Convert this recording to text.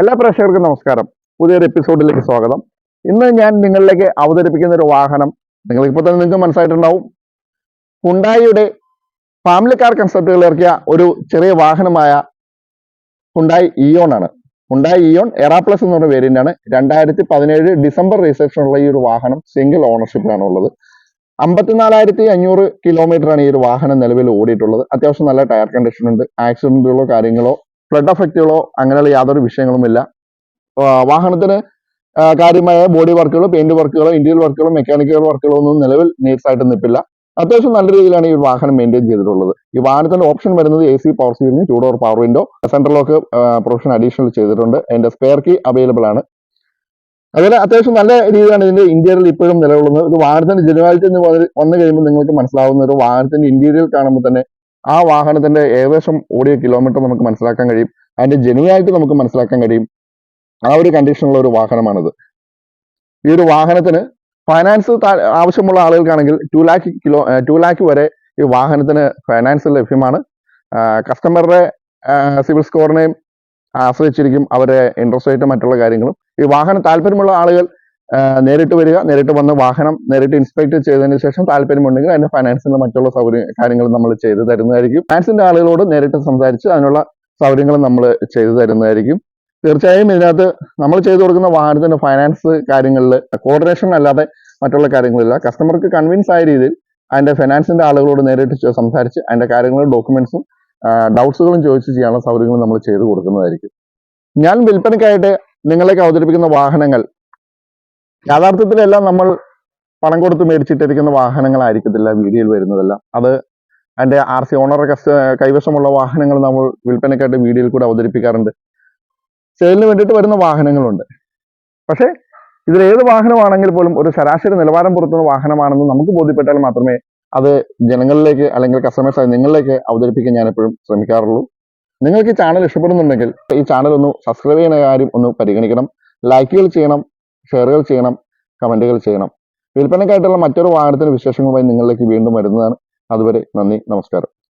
എല്ലാ പ്രേക്ഷകർക്കും നമസ്കാരം. പുതിയൊരു എപ്പിസോഡിലേക്ക് സ്വാഗതം. ഇന്ന് ഞാൻ നിങ്ങളിലേക്ക് അവതരിപ്പിക്കുന്ന ഒരു വാഹനം നിങ്ങൾക്കിപ്പോൾ തന്നെ നിങ്ങൾക്ക് മനസ്സിലായിട്ടുണ്ടാവും. ഹുണ്ടായിയുടെ ഫാമിലി കാർ കൺസെപ്റ്റുകൾ ഇറക്കിയ ഒരു ചെറിയ വാഹനമായ ഹുണ്ടായി ഇയോൺ ആണ്. ഹുണ്ടായി ഇയോൺ എറാ പ്ലസ് എന്ന് പറഞ്ഞ വേരിയന്റ് ആണ്. രണ്ടായിരത്തി പതിനേഴ് ഡിസംബർ രജിസ്ട്രേഷനുള്ള ഈ ഒരു വാഹനം സിംഗിൾ ഓണർഷിപ്പിലാണ് ഉള്ളത്. അമ്പത്തിനാലായിരത്തി അഞ്ഞൂറ് കിലോമീറ്റർ ആണ് ഈ ഒരു വാഹനം നിലവിൽ ഓടിയിട്ടുള്ളത്. അത്യാവശ്യം നല്ല ടയർ കണ്ടീഷൻ ഉണ്ട്. ആക്സിഡന്റുകളോ കാര്യങ്ങളോ ഫ്ലഡ് എഫക്റ്റുകളോ അങ്ങനെയുള്ള യാതൊരു വിഷയങ്ങളുമില്ല വാഹനത്തിന് കാര്യമായ ബോഡി വർക്കുകളോ പെയിന്റ് വർക്കുകളോ ഇന്റീരിയർ വർക്കുകളോ മെക്കാനിക്കൽ വർക്കുകളോ ഒന്നും നിലവിൽ നീഡ്സ് ആയിട്ട് നിൽപ്പില്ല. അത്യാവശ്യം നല്ല രീതിയിലാണ് ഈ വാഹനം മെയിന്റെയിൻ ചെയ്തിട്ടുള്ളത്. ഈ വാഹനത്തിന്റെ ഓപ്ഷൻ വരുന്നത് A C power steering two door power window central lock profession additional ചെയ്തിട്ടുണ്ട്. അതിന്റെ സ്പെയർ കീ അവൈലബിൾ ആണ്. അതുപോലെ അത്യാവശ്യം നല്ല രീതിയിലാണ് ഇതിന്റെ ഇന്റീരിയർ ഇപ്പോഴും നിലകൊള്ളുന്നത് ഒരു വാഹനത്തിന്റെ ജനുവാലിറ്റി എന്ന് വന്നു കഴിയുമ്പോൾ നിങ്ങൾക്ക് മനസ്സിലാവുന്ന ഒരു വാഹനത്തിന്റെ ഇന്റീരിയൽ കാണുമ്പോൾ തന്നെ ആ വാഹനത്തിന്റെ ഏകദേശം ഓടിയ കിലോമീറ്റർ നമുക്ക് മനസ്സിലാക്കാൻ കഴിയും. അതിന്റെ ജനുവായിട്ട് നമുക്ക് മനസ്സിലാക്കാൻ കഴിയും. ആ ഒരു കണ്ടീഷനുള്ള ഒരു വാഹനമാണിത്. ഈ ഒരു വാഹനത്തിന് ഫൈനാൻസ് ആവശ്യമുള്ള ആളുകൾക്കാണെങ്കിൽ ടു ലാക്ക് കിലോ ടു ലാക്ക് വരെ ഈ വാഹനത്തിന് ഫൈനാൻസ് ലഭ്യമാണ്. കസ്റ്റമറുടെ സിവിൽ സ്കോറിനെയും ആശ്രയിച്ചിരിക്കും. അവരുടെ ഇൻട്രസ്റ്റ് റേറ്റും മറ്റുള്ള കാര്യങ്ങളും. ഈ വാഹനം താല്പര്യമുള്ള ആളുകൾ നേരിട്ട് വരിക നേരിട്ട് വന്ന് വാഹനം നേരിട്ട് ഇൻസ്പെക്ട് ചെയ്തതിന് ശേഷം താല്പര്യമുണ്ടെങ്കിൽ അതിന്റെ ഫൈനാൻസിന്റെ മറ്റുള്ള സൗകര്യ കാര്യങ്ങൾ നമ്മൾ ചെയ്തു തരുന്നതായിരിക്കും. ഫൈനാൻസിന്റെ ആളുകളോട് നേരിട്ട് സംസാരിച്ച് അതിനുള്ള സൗകര്യങ്ങൾ നമ്മൾ ചെയ്തു തരുന്നതായിരിക്കും. തീർച്ചയായും ഇതിനകത്ത് നമ്മൾ ചെയ്തു കൊടുക്കുന്ന വാഹനത്തിന്റെ ഫൈനാൻസ് കാര്യങ്ങളിൽ കോർഡിനേഷൻ അല്ലാതെ മറ്റുള്ള കാര്യങ്ങളില്ല. കസ്റ്റമർക്ക് കൺവിൻസ് ആയ രീതിയിൽ അതിന്റെ ഫൈനാൻസിന്റെ ആളുകളോട് നേരിട്ട് സംസാരിച്ച് അതിന്റെ കാര്യങ്ങളും ഡോക്യുമെന്റ്സും ഡൗട്ട്സുകളും ചോദിച്ച് ചെയ്യാനുള്ള സൗകര്യങ്ങൾ നമ്മൾ ചെയ്തു കൊടുക്കുന്നതായിരിക്കും. ഞാൻ വിൽപ്പനയ്ക്കായിട്ട് നിങ്ങളേക്ക് അവതരിപ്പിക്കുന്ന വാഹനങ്ങൾ യഥാർത്ഥത്തിലെല്ലാം നമ്മൾ പണം കൊടുത്ത് മേടിച്ചിട്ടിരിക്കുന്ന വാഹനങ്ങളായിരിക്കത്തില്ല വീഡിയോയിൽ വരുന്നതെല്ലാം. അത് അതിന്റെ ആർ സി ഓണർ കൈവശമുള്ള വാഹനങ്ങൾ നമ്മൾ വിൽപ്പനയ്ക്കായിട്ട് വീഡിയോയിൽ കൂടെ അവതരിപ്പിക്കാറുണ്ട്. സെയിലിന് വേണ്ടിയിട്ട് വരുന്ന വാഹനങ്ങളുണ്ട്. പക്ഷേ ഇതിൽ ഏത് വാഹനമാണെങ്കിൽ പോലും ഒരു ശരാശരി നിലവാരം പുറത്തുന്ന വാഹനമാണെന്ന് നമുക്ക് ബോധ്യപ്പെട്ടാൽ മാത്രമേ അത് ജനങ്ങളിലേക്ക് അല്ലെങ്കിൽ കസ്റ്റമേഴ്സ് നിങ്ങളിലേക്ക് അവതരിപ്പിക്കാൻ ഞാൻ എപ്പോഴും ശ്രമിക്കാറുള്ളൂ. നിങ്ങൾക്ക് ഈ ചാനൽ ഇഷ്ടപ്പെടുന്നുണ്ടെങ്കിൽ ഈ ചാനൽ ഒന്ന് സബ്സ്ക്രൈബ് ചെയ്യുന്ന കാര്യം ഒന്ന് പരിഗണിക്കണം. ലൈക്കുകൾ ചെയ്യണം. ഷെയറുകൾ ചെയ്യണം കമന്റുകൾ ചെയ്യണം. വിൽപ്പനയ്ക്കായിട്ടുള്ള മറ്റൊരു വാഹനത്തിന്റെ വിശേഷങ്ങളുമായി നിങ്ങളിലേക്ക് വീണ്ടും വരുന്നതാണ്. അതുവരെ നന്ദി നമസ്കാരം.